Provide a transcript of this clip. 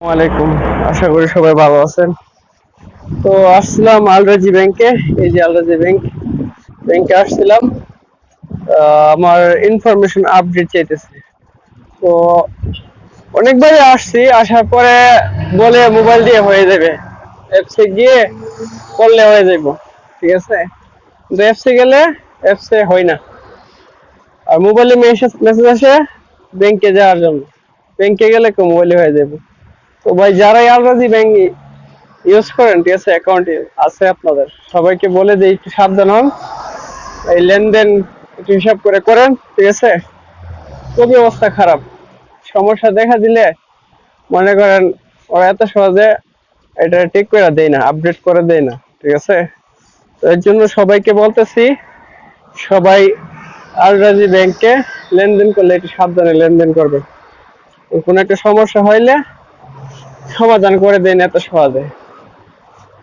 আলাইকুম। আশা করি সবাই ভালো আছেন। তো আসছিলাম আলরাজি ব্যাংকে এই যে আলরাজি ব্যাংক ব্যাংকে আসছিলাম। আমার ইনফরমেশন আপডেট চাইতেছে। তো অনেকবারই আসছি, আসার পরে বলে মোবাইল দিয়ে হয়ে যাবে। অ্যাপসে গিয়ে করলে হয়ে যাইব ঠিক আছে? কিন্তু অ্যাপসে গেলে অ্যাপসে হয় না। আর মোবাইলে মেসেজ মেসেজ আসে ব্যাংকে যাওয়ার জন্য। ব্যাংকে গেলে মোবাইলে হয়ে যাবে। তো ভাই, যারাই আলরাজি ব্যাংক ইউজ করেন, ঠিক আছে অ্যাকাউন্ট আছে আপনাদের। সবাইকে বলে দিই, একটু সাবধান হন। এই লেনদেন একটু হিসাব করে করেন, ঠিক আছে? খুবই অবস্থা খারাপ। সমস্যা দেখা দিলে মনে করেন ওরা এত সহজে এটা ঠিক করে দেয় না আপডেট করে দেয় না, ঠিক আছে? এর জন্য সবাইকে বলতেছি, সবাই আলরাজি ব্যাংকে লেনদেন করলে একটু সাবধানে লেনদেন করবে কোনো একটা সমস্যা হইলে সমাধান করে দেন এত সহজে।